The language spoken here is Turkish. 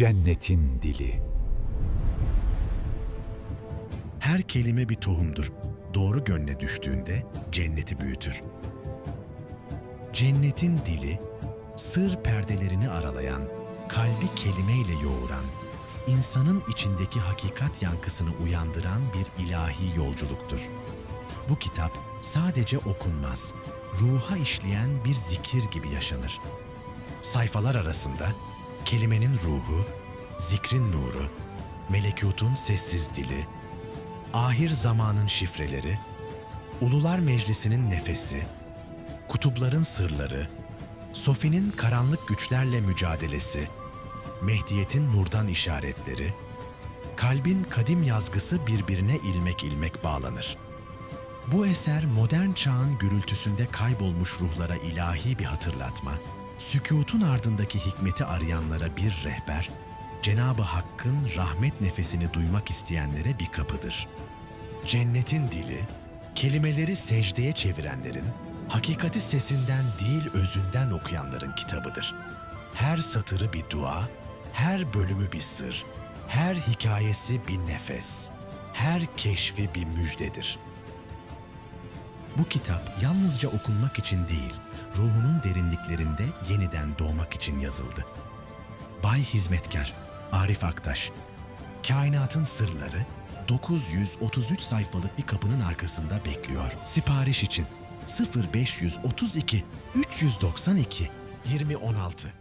Cennetin Dili Her kelime bir tohumdur. Doğru gönle düştüğünde cenneti büyütür. Cennetin dili, sır perdelerini aralayan, kalbi kelimeyle yoğuran, insanın içindeki hakikat yankısını uyandıran bir ilahi yolculuktur. Bu kitap sadece okunmaz, ruha işleyen bir zikir gibi yaşanır. Sayfalar arasında kelimenin ruhu, zikrin nuru, melekutun sessiz dili, ahir zamanın şifreleri, Ulular Meclisi'nin nefesi, kutupların sırları, Sofi'nin karanlık güçlerle mücadelesi, Mehdiyet'in nurdan işaretleri, kalbin kadim yazgısı birbirine ilmek ilmek bağlanır. Bu eser modern çağın gürültüsünde kaybolmuş ruhlara ilahi bir hatırlatma, sükutun ardındaki hikmeti arayanlara bir rehber, Cenab-ı Hakk'ın rahmet nefesini duymak isteyenlere bir kapıdır. Cennetin dili, kelimeleri secdeye çevirenlerin, hakikati sesinden değil özünden okuyanların kitabıdır. Her satırı bir dua, her bölümü bir sır, her hikayesi bir nefes, her keşfi bir müjdedir. Bu kitap yalnızca okunmak için değil, ruhunun derinliklerinde yeniden doğmak için yazıldı. Bay Hizmetkar, Arif Aktaş, Kainatın Sırları 933 sayfalık bir kapının arkasında bekliyor. Sipariş için 0532 392 2016